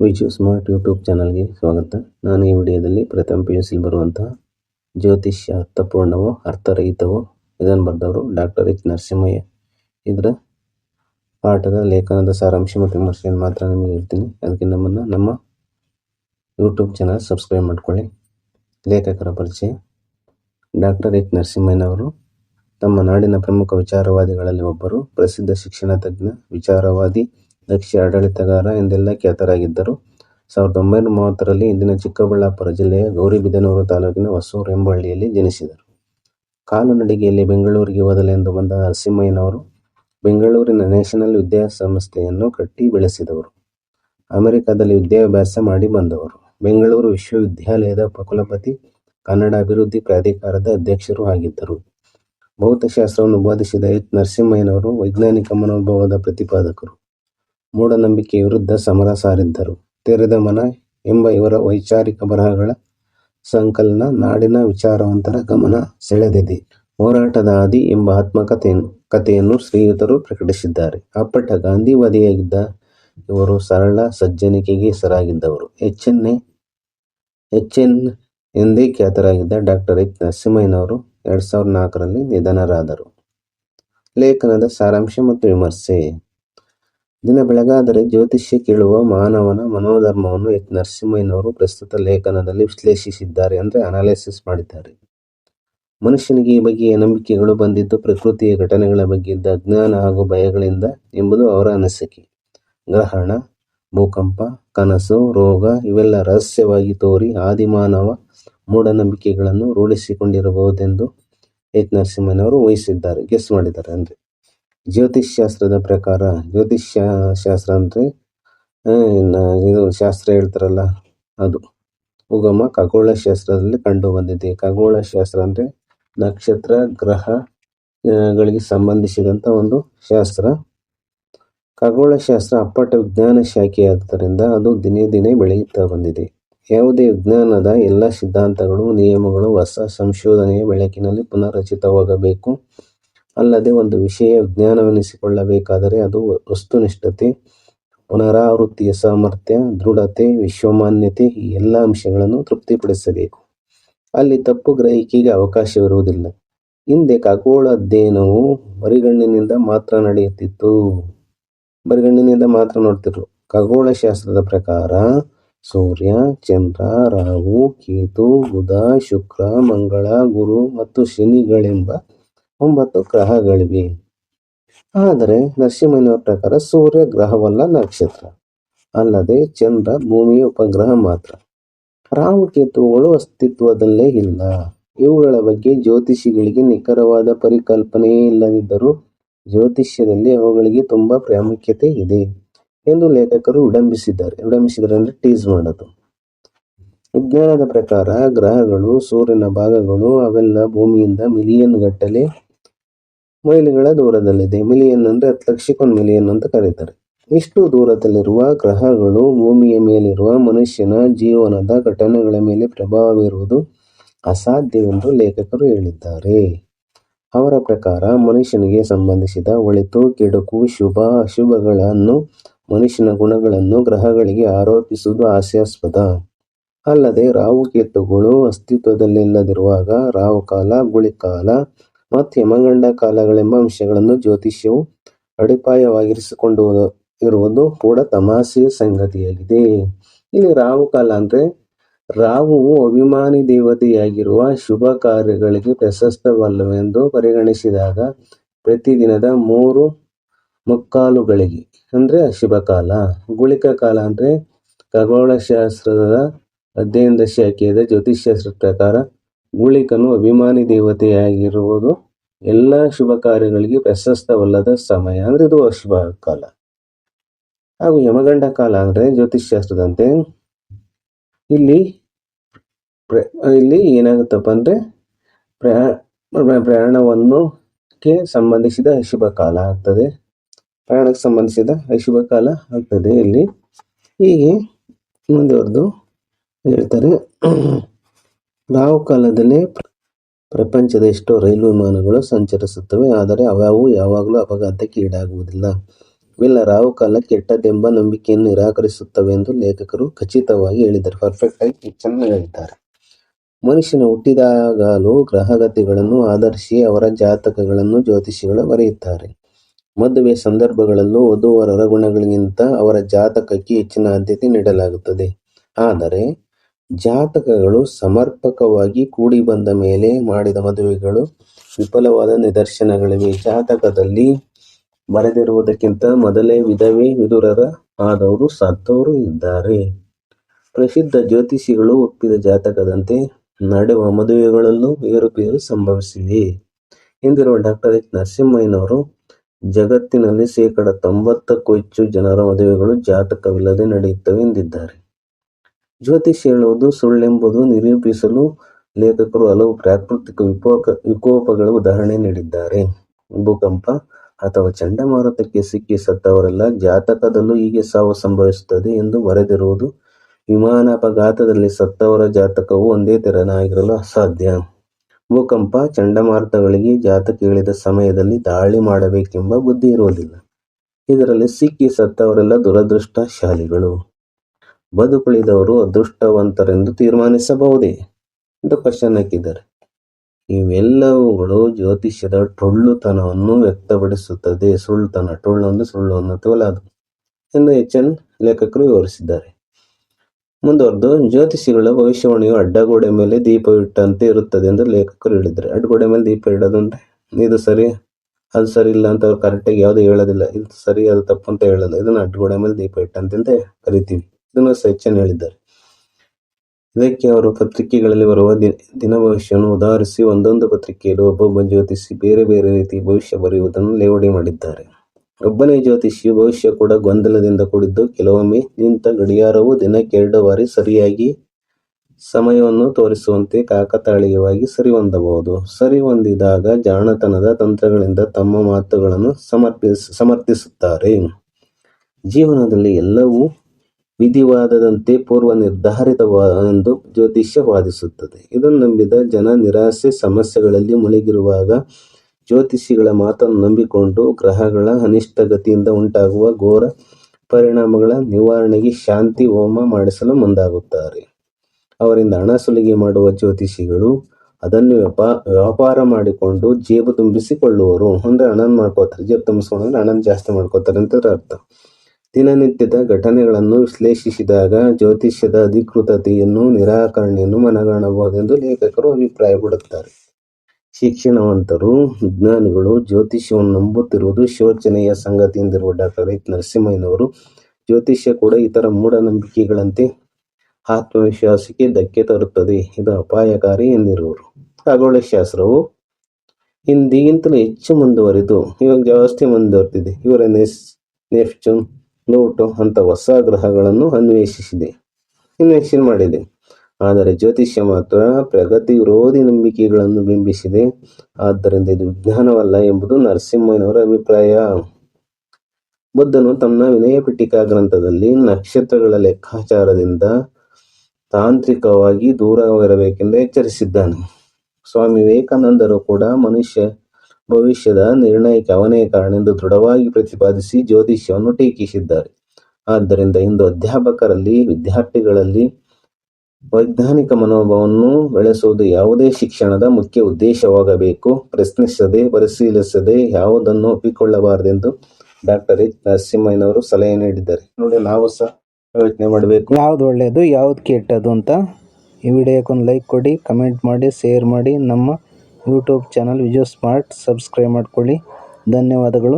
Viju smart YouTube ಚಾನಲ್ಗೆ ಸ್ವಾಗತ. ನಾನು ಈ ವಿಡಿಯೋದಲ್ಲಿ ಪ್ರಥಮ ಪಿ ಯು ಸಿಲಿ ಬರುವಂತಹ ಜ್ಯೋತಿಷ್ಯ ಅರ್ಥಪೂರ್ಣವೋ, ಅರ್ಥರಹಿತವೋ, ಇದನ್ನು ಬರೆದವರು ಡಾಕ್ಟರ್ ಎಚ್ ನರಸಿಂಹಯ್ಯ. ಇದರ ಪಾಠದ ಲೇಖನದ ಸಾರಾಂಶ ಮತ್ತು ವಿಮರ್ಶೆಯನ್ನು ಮಾತ್ರ ನಿಮಗೆ ಹೇಳ್ತೀನಿ. ಅದಕ್ಕೆ ನಮ್ಮನ್ನು ನಮ್ಮ ಯೂಟ್ಯೂಬ್ ಚಾನಲ್ ಸಬ್ಸ್ಕ್ರೈಬ್ ಮಾಡ್ಕೊಳ್ಳಿ. ಲೇಖಕರ ಪರಿಚಯ. ಡಾಕ್ಟರ್ ಎಚ್ ನರಸಿಂಹಯ್ಯನವರು ತಮ್ಮ ನಾಡಿನ ಪ್ರಮುಖ ವಿಚಾರವಾದಿಗಳಲ್ಲಿ ಒಬ್ಬರು. ಪ್ರಸಿದ್ಧ ಶಿಕ್ಷಣ ತಜ್ಞ, ವಿಚಾರವಾದಿ ದಕ್ಷ ಆಡಳಿತಗಾರ ಎಂದೆಲ್ಲ ಖ್ಯಾತರಾಗಿದ್ದರು. ಸಾವಿರದ ಒಂಬೈನೂರ ಮೂವತ್ತರಲ್ಲಿ ಇಂದಿನ ಚಿಕ್ಕಬಳ್ಳಾಪುರ ಜಿಲ್ಲೆಯ ಗೌರಿಬಿದನೂರು ತಾಲೂಕಿನ ಹೊಸೂರು ಎಂಬ ಹಳ್ಳಿಯಲ್ಲಿ ಜನಿಸಿದರು ಕಾಲುನಡಿಗೆಯಲ್ಲಿ ಬೆಂಗಳೂರಿಗೆ ಓದಲೆಂದು ಬಂದ ನರಸಿಂಹಯ್ಯನವರು ಬೆಂಗಳೂರಿನ ನ್ಯಾಷನಲ್ ವಿದ್ಯಾಸಂಸ್ಥೆಯನ್ನು ಕಟ್ಟಿ ಬೆಳೆಸಿದವರು. ಅಮೆರಿಕದಲ್ಲಿ ವಿದ್ಯಾಭ್ಯಾಸ ಮಾಡಿ ಬಂದವರು. ಬೆಂಗಳೂರು ವಿಶ್ವವಿದ್ಯಾಲಯದ ಕುಲಪತಿ, ಕನ್ನಡ ಅಭಿವೃದ್ಧಿ ಪ್ರಾಧಿಕಾರದ ಅಧ್ಯಕ್ಷರು ಆಗಿದ್ದರು. ಭೌತಶಾಸ್ತ್ರವನ್ನು ಬೋಧಿಸಿದ ಎಚ್ ನರಸಿಂಹಯ್ಯನವರು ವೈಜ್ಞಾನಿಕ ಮನೋಭಾವದ ಪ್ರತಿಪಾದಕರು. ಮೂಢನಂಬಿಕೆ ವಿರುದ್ಧ ಸಮರ ಸಾರಿದ್ದರು. ತೆರೆದ ಮನ ಎಂಬ ಇವರ ವೈಚಾರಿಕ ಬರಹಗಳ ಸಂಕಲನ ನಾಡಿನ ವಿಚಾರವಂತರ ಗಮನ ಸೆಳೆದಿದೆ. ಹೋರಾಟದ ಆದಿ ಎಂಬ ಆತ್ಮಕಥೆಯನ್ನು ಕಥೆಯನ್ನು ಶ್ರೀಯುತರು ಪ್ರಕಟಿಸಿದ್ದಾರೆ. ಅಪ್ಪಟ ಗಾಂಧಿವಾದಿಯಾಗಿದ್ದ ಇವರು ಸರಳ ಸಜ್ಜನಿಕೆಗೆ ಹೆಸರಾಗಿದ್ದವರು. ಎಚ್ ಎನ್ ಎಂದೇ ಖ್ಯಾತರಾಗಿದ್ದ ಡಾಕ್ಟರ್ ಎಚ್. ನರಸಿಂಹಯ್ಯನವರು ಎರಡ್ ಸಾವಿರದ ನಾಲ್ಕರಲ್ಲಿ ನಿಧನರಾದರು. ಲೇಖನದ ಸಾರಾಂಶ ಮತ್ತು ವಿಮರ್ಶೆ. ದಿನ ಬೆಳಗಾದರೆ ಜ್ಯೋತಿಷ್ಯ ಕೇಳುವ ಮಾನವನ ಮನೋಧರ್ಮವನ್ನು ಎಚ್. ನರಸಿಂಹಯ್ಯನವರು ಪ್ರಸ್ತುತ ಲೇಖನದಲ್ಲಿ ವಿಶ್ಲೇಷಿಸಿದ್ದಾರೆ ಅಂದರೆ ಅನಾಲಿಸಿಸ್ ಮಾಡಿದ್ದಾರೆ. ಮನುಷ್ಯನಿಗೆ ಈ ಬಗೆಯ ನಂಬಿಕೆಗಳು ಬಂದಿದ್ದು ಪ್ರಕೃತಿಯ ಘಟನೆಗಳ ಬಗ್ಗೆ ಇದ್ದ ಅಜ್ಞಾನ ಹಾಗೂ ಭಯಗಳಿಂದ ಎಂಬುದು ಅವರ ಅನಿಸಿಕೆ. ಗ್ರಹಣ, ಭೂಕಂಪ, ಕನಸು, ರೋಗ ಇವೆಲ್ಲ ರಹಸ್ಯವಾಗಿ ತೋರಿ ಆದಿಮಾನವ ಮೂಢನಂಬಿಕೆಗಳನ್ನು ರೂಢಿಸಿಕೊಂಡಿರಬಹುದೆಂದು ಎಚ್. ನರಸಿಂಹನವರು ವಹಿಸಿದ್ದಾರೆ ಗೆಸ್ ಮಾಡಿದ್ದಾರೆ ಅಂದರೆ. ಜ್ಯೋತಿಷ್ ಶಾಸ್ತ್ರದ ಪ್ರಕಾರ ಜ್ಯೋತಿಷ್ ಶಾಸ್ತ್ರ ಅಂದರೆ ಇದು ಶಾಸ್ತ್ರ ಹೇಳ್ತಾರಲ್ಲ ಅದು. ಉಗಮ ಖಗೋಳ ಶಾಸ್ತ್ರದಲ್ಲಿ ಕಂಡು ಬಂದಿದೆ ಖಗೋಳ ಶಾಸ್ತ್ರ ಅಂದರೆ ನಕ್ಷತ್ರ ಗ್ರಹಗಳಿಗೆ ಸಂಬಂಧಿಸಿದಂಥ ಒಂದು ಶಾಸ್ತ್ರ. ಖಗೋಳಶಾಸ್ತ್ರ ಅಪ್ಪಟ ವಿಜ್ಞಾನ ಶಾಖೆಯಾದ್ದರಿಂದ ಅದು ದಿನೇ ದಿನೇ ಬೆಳೆಯುತ್ತಾ ಬಂದಿದೆ. ಯಾವುದೇ ವಿಜ್ಞಾನದ ಎಲ್ಲ ಸಿದ್ಧಾಂತಗಳು, ನಿಯಮಗಳು, ಹೊಸ ಸಂಶೋಧನೆಯ ಬೆಳಕಿನಲ್ಲಿ ಪುನರ್ರಚಿತವಾಗಬೇಕು. ಅಲ್ಲದೆ ಒಂದು ವಿಷಯ ಜ್ಞಾನವೆನಿಸಿಕೊಳ್ಳಬೇಕಾದರೆ ಅದು ವಸ್ತುನಿಷ್ಠತೆ, ಪುನರಾವೃತ್ತಿಯ ಸಾಮರ್ಥ್ಯ, ದೃಢತೆ, ವಿಶ್ವಮಾನ್ಯತೆ ಈ ಎಲ್ಲ ಅಂಶಗಳನ್ನು ತೃಪ್ತಿಪಡಿಸಬೇಕು. ಅಲ್ಲಿ ತಪ್ಪು ಗ್ರಹಿಕೆಗೆ ಅವಕಾಶವಿರುವುದಿಲ್ಲ ಹಿಂದೆ ಖಗೋಳ ಅಧ್ಯಯನವು ಬರಿಗಣ್ಣಿನಿಂದ ಮಾತ್ರ ನಡೆಯುತ್ತಿತ್ತು. ಬರಿಗಣ್ಣಿನಿಂದ ಮಾತ್ರ ನೋಡ್ತಿದ್ರು. ಖಗೋಳಶಾಸ್ತ್ರದ ಪ್ರಕಾರ ಸೂರ್ಯ, ಚಂದ್ರ, ರಾಹು, ಕೇತು, ಬುಧ, ಶುಕ್ರ, ಮಂಗಳ, ಗುರು ಮತ್ತು ಶನಿಗಳೆಂಬ ಒಂಬತ್ತು ಗ್ರಹಗಳಿವೆ. ಆದರೆ ನರಸಿಂಹನವರ ಪ್ರಕಾರ ಸೂರ್ಯ ಗ್ರಹವಲ್ಲ ನಕ್ಷತ್ರ. ಅಲ್ಲದೆ ಚಂದ್ರ ಭೂಮಿಯ ಉಪಗ್ರಹ ಮಾತ್ರ. ರಾಹುಕೇತುಗಳು ಅಸ್ತಿತ್ವದಲ್ಲೇ ಇಲ್ಲ. ಇವುಗಳ ಬಗ್ಗೆ ಜ್ಯೋತಿಷಿಗಳಿಗೆ ನಿಖರವಾದ ಪರಿಕಲ್ಪನೆಯೇ ಇಲ್ಲದಿದ್ದರೂ ಜ್ಯೋತಿಷ್ಯದಲ್ಲಿ ಅವುಗಳಿಗೆ ತುಂಬಾ ಪ್ರಾಮುಖ್ಯತೆ ಇದೆ ಎಂದು ಲೇಖಕರು ವಿಡಂಬಿಸಿದ್ದಾರೆ. ವಿಡಂಬಿಸಿದ್ದಾರೆ ಅಂದರೆ ಟೀಸ್ ಮಾಡೋದು. ವಿಜ್ಞಾನದ ಪ್ರಕಾರ ಗ್ರಹಗಳು, ಸೂರ್ಯನ ಭಾಗಗಳು ಅವೆಲ್ಲ ಭೂಮಿಯಿಂದ ಮಿಲಿಯನ್ ಗಟ್ಟಲೆ ಮೈಲಿಗಳ ದೂರದಲ್ಲಿದೆ. ಮಿಲಿಯನ್ ಅಂದರೆ ಹತ್ತು ಲಕ್ಷಕ್ಕೊಂದು ಮಿಲಿಯನ್ ಅಂತ ಕರೀತಾರೆ. ಇಷ್ಟು ದೂರದಲ್ಲಿರುವ ಗ್ರಹಗಳು ಭೂಮಿಯ ಮೇಲಿರುವ ಮನುಷ್ಯನ ಜೀವನದ ಘಟನೆಗಳ ಮೇಲೆ ಪ್ರಭಾವ ಬೀರುವುದು ಅಸಾಧ್ಯವೆಂದು ಲೇಖಕರು ಹೇಳಿದ್ದಾರೆ. ಅವರ ಪ್ರಕಾರ, ಮನುಷ್ಯನಿಗೆ ಸಂಬಂಧಿಸಿದ ಒಳಿತು, ಕೆಡುಕು, ಶುಭ, ಅಶುಭಗಳನ್ನು, ಮನುಷ್ಯನ ಗುಣಗಳನ್ನು ಗ್ರಹಗಳಿಗೆ ಆರೋಪಿಸುವುದು ಹಾಸ್ಯಾಸ್ಪದ. ಅಲ್ಲದೆ ರಾಹುಕೇತುಗಳು ಅಸ್ತಿತ್ವದಲ್ಲಿಲ್ಲದಿರುವಾಗ ರಾಹುಕಾಲ, ಗುಳಿಕಾಲ ಮತ್ತು ಯಮಗಂಡ ಕಾಲಗಳೆಂಬ ಅಂಶಗಳನ್ನು ಜ್ಯೋತಿಷ್ಯವು ಅಡಿಪಾಯವಾಗಿರಿಸಿಕೊಂಡು ಇರುವುದು ಕೂಡ ತಮಾಷೆಯ ಸಂಗತಿಯಾಗಿದೆ. ಇಲ್ಲಿ ರಾಹುಕಾಲ ಅಂದ್ರೆ ರಾಹುವು ಅಭಿಮಾನಿ ದೇವತೆಯಾಗಿರುವ ಶುಭ ಕಾರ್ಯಗಳಿಗೆ ಪ್ರಶಸ್ತವಲ್ಲವೆಂದು ಪರಿಗಣಿಸಿದಾಗ ಪ್ರತಿದಿನದ ಮೂರು ಮುಕ್ಕಾಲುಗಳಿಗೆ ಅಂದ್ರೆ ಅಶುಭ ಕಾಲ. ಗುಳಿಕ ಕಾಲ ಅಂದ್ರೆ ಖಗೋಳಶಾಸ್ತ್ರದ ಅಧ್ಯಯನದ ಶಾಖೆಯ ಜ್ಯೋತಿಷ್ಶಾಸ್ತ್ರದ ಪ್ರಕಾರ ಗುಳಿಕನು ಅಭಿಮಾನಿ ದೇವತೆಯಾಗಿರುವುದು ಎಲ್ಲ ಶುಭ ಕಾರ್ಯಗಳಿಗೆ ಪ್ರಶಸ್ತವಲ್ಲದ ಸಮಯ. ಅಂದ್ರೆ ಇದು ಅಶುಭ ಕಾಲ. ಹಾಗೂ ಯಮಗಂಡ ಕಾಲ ಅಂದ್ರೆ ಜ್ಯೋತಿಷ್ಶಾಸ್ತ್ರದಂತೆ ಇಲ್ಲಿ ಇಲ್ಲಿ ಏನಾಗುತ್ತಪ್ಪ ಅಂದ್ರೆ ಪ್ರಯಾಣವನ್ನು ಕ್ಕೆ ಸಂಬಂಧಿಸಿದ ಅಶುಭ ಕಾಲ ಆಗ್ತದೆ. ಪ್ರಯಾಣಕ್ಕೆ ಸಂಬಂಧಿಸಿದ ಅಶುಭ ಕಾಲ ಆಗ್ತದೆ ಇಲ್ಲಿ. ಹೀಗೆ ಮುಂದುವರೆದು ಹೇಳ್ತಾರೆ. ರಾಹು ಕಾಲದಲ್ಲಿ ಪ್ರಪಂಚದ ಎಷ್ಟೋ ರೈಲು ವಿಮಾನಗಳು ಸಂಚರಿಸುತ್ತವೆ, ಆದರೆ ಅವು ಯಾವಾಗಲೂ ಅಪಘಾತಕ್ಕೆ ಈಡಾಗುವುದಿಲ್ಲ. ಇವೆಲ್ಲ ರಾಹುಕಾಲ ಕೆಟ್ಟದ್ದೆಂಬ ನಂಬಿಕೆಯನ್ನು ನಿರಾಕರಿಸುತ್ತವೆ ಎಂದು ಲೇಖಕರು ಖಚಿತವಾಗಿ ಹೇಳಿದ್ದಾರೆ. ಪರ್ಫೆಕ್ಟ್ ಆಗಿ ಚೆನ್ನಾಗಿ ಹೇಳಿದ್ದಾರೆ. ಮನುಷ್ಯನ ಹುಟ್ಟಿದಾಗಲೂ ಗ್ರಹಗತಿಗಳನ್ನು ಆಧರಿಸಿ ಅವರ ಜಾತಕಗಳನ್ನು ಜ್ಯೋತಿಷಿಗಳು ಬರೆಯುತ್ತಾರೆ. ಮದುವೆ ಸಂದರ್ಭಗಳಲ್ಲೂ ವಧುವರರ ಗುಣಗಳಿಗಿಂತ ಅವರ ಜಾತಕಕ್ಕೆ ಹೆಚ್ಚಿನ ಆದ್ಯತೆ ನೀಡಲಾಗುತ್ತದೆ. ಆದರೆ ಜಾತಕಗಳು ಸಮರ್ಪಕವಾಗಿ ಕೂಡಿ ಬಂದ ಮೇಲೆ ಮಾಡಿದ ಮದುವೆಗಳು ವಿಫಲವಾದ ನಿದರ್ಶನಗಳಿವೆ. ಜಾತಕದಲ್ಲಿ ಬರೆದಿರುವುದಕ್ಕಿಂತ ಮೊದಲೇ ವಿಧವೆ, ವಿದುರರ ಆದವರು ಸತ್ತವರು ಇದ್ದಾರೆ. ಪ್ರಸಿದ್ಧ ಜ್ಯೋತಿಷಿಗಳು ಒಪ್ಪಿದ ಜಾತಕದಂತೆ ನಡೆವ ಮದುವೆಗಳಲ್ಲೂ ಏರುಪೇರು ಸಂಭವಿಸಿವೆ. ಎಂದಿರುವ ಡಾಕ್ಟರ್ ಎಚ್. ನರಸಿಂಹಯ್ಯನವರು, ಜಗತ್ತಿನಲ್ಲಿ ಶೇಕಡ ತೊಂಬತ್ತಕ್ಕೂ ಹೆಚ್ಚು ಜನರ ಮದುವೆಗಳು ಜಾತಕವಿಲ್ಲದೆ ನಡೆಯುತ್ತವೆ ಎಂದಿದ್ದಾರೆ. ಜ್ಯೋತಿಷ್ಯ ಹೇಳುವುದು ಸುಳ್ಳೆಂಬುದು ನಿರೂಪಿಸಲು ಲೇಖಕರು ಹಲವು ಪ್ರಾಕೃತಿಕ ವಿಕೋಪ ವಿಕೋಪಗಳ ಉದಾಹರಣೆ ನೀಡಿದ್ದಾರೆ. ಭೂಕಂಪ ಅಥವಾ ಚಂಡಮಾರುತಕ್ಕೆ ಸಿಕ್ಕಿ ಸತ್ತವರೆಲ್ಲ ಜಾತಕದಲ್ಲೂ ಹೀಗೆ ಸಾವು ಸಂಭವಿಸುತ್ತದೆ ಎಂದು ಬರೆದಿರುವುದು ವಿಮಾನ ಅಪಘಾತದಲ್ಲಿ ಸತ್ತವರ ಜಾತಕವು ಒಂದೇ ತೆರನಾಗಿರಲು ಅಸಾಧ್ಯ. ಭೂಕಂಪ, ಚಂಡಮಾರುತಗಳಿಗೆ ಜಾತಕ ಹೇಳಿದ ಸಮಯದಲ್ಲಿ ದಾಳಿ ಮಾಡಬೇಕೆಂಬ ಬುದ್ಧಿ ಇರುವುದಿಲ್ಲ. ಇದರಲ್ಲಿ ಸಿಕ್ಕಿ ಸತ್ತವರೆಲ್ಲ ದುರದೃಷ್ಟಶಾಲಿಗಳು. ಬದುಕುಳಿದವರು ಅದೃಷ್ಟವಂತರೆಂದು ತೀರ್ಮಾನಿಸಬಹುದೇ? ಎಂದು ಕ್ವಶನ್ ಹಾಕಿದ್ದಾರೆ. ಇವೆಲ್ಲವುಗಳು ಜ್ಯೋತಿಷ್ಯದ ಟೊಳ್ಳುತನವನ್ನು ವ್ಯಕ್ತಪಡಿಸುತ್ತದೆ. ಸುಳ್ಳುತನ ಟೊಳ್ಳು ಒಂದು ಸುಳ್ಳು ಒಂದು ಅದು? ಎಂದು ಎಚ್ ಎನ್ ಲೇಖಕರು ವಿವರಿಸಿದ್ದಾರೆ. ಮುಂದುವರೆದು, ಜ್ಯೋತಿಷಿಗಳ ಭವಿಷ್ಯವಾಣಿಯು ಅಡ್ಡಗೋಡೆ ಮೇಲೆ ದೀಪವಿಟ್ಟಂತೆ ಇರುತ್ತದೆ ಎಂದು ಲೇಖಕರು ಹೇಳಿದ್ದಾರೆ. ಅಡ್ಡಗೋಡೆ ಮೇಲೆ ದೀಪ ಇಡೋದು ಇದು ಸರಿ, ಅದು ಸರಿ ಇಲ್ಲ ಅಂತ ಅವ್ರು ಕರೆಕ್ಟಾಗಿ ಯಾವುದು ಹೇಳೋದಿಲ್ಲ. ಇದು ಸರಿ, ಅದು ತಪ್ಪು ಅಂತ ಹೇಳಲ್ಲ. ಇದನ್ನು ಅಡ್ಡಗೋಡೆ ಮೇಲೆ ದೀಪ ಇಟ್ಟಂತೆ ಅಂತ ಕರಿತೀವಿ. ಇದನ್ನು ಸಚಿನ್ ಹೇಳಿದ್ದಾರೆ. ಇದಕ್ಕೆ ಅವರು ಪತ್ರಿಕೆಗಳಲ್ಲಿ ಬರುವ ದಿನ ಭವಿಷ್ಯವನ್ನು ಉದಾಹರಿಸಿ, ಒಂದೊಂದು ಪತ್ರಿಕೆಯಲ್ಲಿ ಒಬ್ಬೊಬ್ಬ ಜ್ಯೋತಿಷಿ ಬೇರೆ ಬೇರೆ ರೀತಿ ಭವಿಷ್ಯ ಬರೆಯುವುದನ್ನು ಲೇವಡಿ ಮಾಡಿದ್ದಾರೆ. ಒಬ್ಬನೇ ಜ್ಯೋತಿಷಿಯು ಭವಿಷ್ಯ ಕೂಡ ಗೊಂದಲದಿಂದ ಕೂಡಿದ್ದು, ಕೆಲವೊಮ್ಮೆ ನಿಂತ ಗಡಿಯಾರವು ದಿನಕ್ಕೆ ಎರಡು ಬಾರಿ ಸರಿಯಾಗಿ ಸಮಯವನ್ನು ತೋರಿಸುವಂತೆ ಕಾಕತಾಳೀಯವಾಗಿ ಸರಿಹೊಂದಬಹುದು ಸರಿಹೊಂದಿದಾಗ ಜಾಣತನದ ತಂತ್ರಗಳಿಂದ ತಮ್ಮ ಮಾತುಗಳನ್ನು ಸಮರ್ಪಿಸ ಸಮರ್ಥಿಸುತ್ತಾರೆ. ಜೀವನದಲ್ಲಿ ಎಲ್ಲವೂ ವಿಧಿವಾದದಂತೆ ಪೂರ್ವ ನಿರ್ಧಾರಿತವೆಂದು ಜ್ಯೋತಿಷ್ಯ ವಾದಿಸುತ್ತದೆ ಇದನ್ನು ನಂಬಿದ ಜನ ನಿರಾಸೆ ಸಮಸ್ಯೆಗಳಲ್ಲಿ ಮುಳುಗಿರುವಾಗ ಜ್ಯೋತಿಷಿಗಳ ಮಾತನ್ನು ನಂಬಿಕೊಂಡು ಗ್ರಹಗಳ ಅನಿಷ್ಟ ಗತಿಯಿಂದ ಉಂಟಾಗುವ ಘೋರ ಪರಿಣಾಮಗಳ ನಿವಾರಣೆಗೆ ಶಾಂತಿ ಹೋಮ ಮಾಡಿಸಲು ಮುಂದಾಗುತ್ತಾರೆ. ಅವರಿಂದ ಹಣ ಸುಲಿಗೆ ಮಾಡುವ ಜ್ಯೋತಿಷಿಗಳು ಅದನ್ನು ವ್ಯಾಪಾ, ವ್ಯಾಪಾರ ಮಾಡಿಕೊಂಡು ಜೇಬು ತುಂಬಿಸಿಕೊಳ್ಳುವರು. ಅಂದರೆ ಹಣನ ಮಾಡ್ಕೋತಾರೆ. ಜೇಬು ತುಂಬಿಸ್ಕೊಂಡ್ರೆ ಹಣನ ಜಾಸ್ತಿ ಮಾಡ್ಕೋತಾರೆ ಅಂತ ಅರ್ಥ ದಿನನಿತ್ಯದ ಘಟನೆಗಳನ್ನು ವಿಶ್ಲೇಷಿಸಿದಾಗ ಜ್ಯೋತಿಷ್ಯದ ಅಧಿಕೃತತೆಯನ್ನು, ನಿರಾಕರಣೆಯನ್ನು ಮನಗಾಣಬಹುದೆಂದು ಲೇಖಕರು ಅಭಿಪ್ರಾಯಪಡುತ್ತಾರೆ. ಶಿಕ್ಷಣವಂತರು, ವಿಜ್ಞಾನಿಗಳು ಜ್ಯೋತಿಷ್ಯವನ್ನು ನಂಬುತ್ತಿರುವುದು ಶೋಚನೆಯ ಸಂಗತಿ ಎಂದಿರುವ ಡಾಕ್ಟರ್ ಎಚ್. ನರಸಿಂಹಯ್ಯನವರು ಜ್ಯೋತಿಷ್ಯ ಕೂಡ ಇತರ ಮೂಢನಂಬಿಕೆಗಳಂತೆ ಆತ್ಮವಿಶ್ವಾಸಕ್ಕೆ ಧಕ್ಕೆ ತರುತ್ತದೆ, ಇದು ಅಪಾಯಕಾರಿ ಎಂದಿರುವರು. ಖಗೋಳಶಾಸ್ತ್ರವು ಹಿಂದಿಗಿಂತಲೂ ಹೆಚ್ಚು ಮುಂದುವರಿದು, ಇವಾಗ ಜಾಸ್ತಿ ಮುಂದುವರೆದಿದೆ. ಯುರೇನಸ್ ನೆಫ್ಚೂನ್ ಪ್ಲೂಟೋ ಅಂತ ಹೊಸ ಗ್ರಹಗಳನ್ನು ಅನ್ವೇಷಿಸಿದೆ ಇನ್ವೆನ್ಷನ್ ಮಾಡಿದೆ. ಆದರೆ ಜ್ಯೋತಿಷ್ಯ ಮಾತ್ರ ಪ್ರಗತಿ ವಿರೋಧಿ ನಂಬಿಕೆಗಳನ್ನು ಬಿಂಬಿಸಿದೆ. ಆದ್ದರಿಂದ ಇದು ವಿಜ್ಞಾನವಲ್ಲ ಎಂಬುದು ನರಸಿಂಹನವರ ಅಭಿಪ್ರಾಯ. ಬುದ್ಧನು ತನ್ನ ವಿನಯ ಪಿಟಿಕಾ ಗ್ರಂಥದಲ್ಲಿ ನಕ್ಷತ್ರಗಳ ಲೆಕ್ಕಾಚಾರದಿಂದ ತಾಂತ್ರಿಕವಾಗಿ ದೂರವಿರಬೇಕೆಂದು ಎಚ್ಚರಿಸಿದ್ದಾನೆ. ಸ್ವಾಮಿ ವಿವೇಕಾನಂದರು ಕೂಡ ಮನುಷ್ಯ ಭವಿಷ್ಯದ ನಿರ್ಣಯಕ್ಕೆ ಅವನೇ ಕಾರಣ ಎಂದು ದೃಢವಾಗಿ ಪ್ರತಿಪಾದಿಸಿ ಜ್ಯೋತಿಷ್ಯವನ್ನು ಟೀಕಿಸಿದ್ದಾರೆ. ಆದ್ದರಿಂದ ಇಂದು ಅಧ್ಯಾಪಕರಲ್ಲಿ, ವಿದ್ಯಾರ್ಥಿಗಳಲ್ಲಿ ವೈಜ್ಞಾನಿಕ ಮನೋಭಾವವನ್ನು ಬೆಳೆಸುವುದು ಯಾವುದೇ ಶಿಕ್ಷಣದ ಮುಖ್ಯ ಉದ್ದೇಶವಾಗಬೇಕು. ಪ್ರಶ್ನಿಸದೆ, ಪರಿಶೀಲಿಸದೆ ಯಾವುದನ್ನು ಒಪ್ಪಿಕೊಳ್ಳಬಾರದೆಂದು ಡಾಕ್ಟರ್ ಎಚ್. ನರಸಿಂಹಯ್ಯನವರು ಸಲಹೆ ನೀಡಿದ್ದಾರೆ. ನೋಡಿ, ನಾವು ಸಹ ಯೋಚನೆ ಮಾಡಬೇಕು. ಯಾವ್ದು ಒಳ್ಳೆಯದು ಯಾವ್ದು ಕೆಟ್ಟದು ಅಂತ ಈ ವಿಡಿಯೋಕ್ಕೊಂದು ಲೈಕ್ ಕೊಡಿ, ಕಮೆಂಟ್ ಮಾಡಿ, ಶೇರ್ ಮಾಡಿ ನಮ್ಮ YouTube channel Vijay smart subscribe ಮಾಡ್ಕೊಳ್ಳಿ. ಧನ್ಯವಾದಗಳು.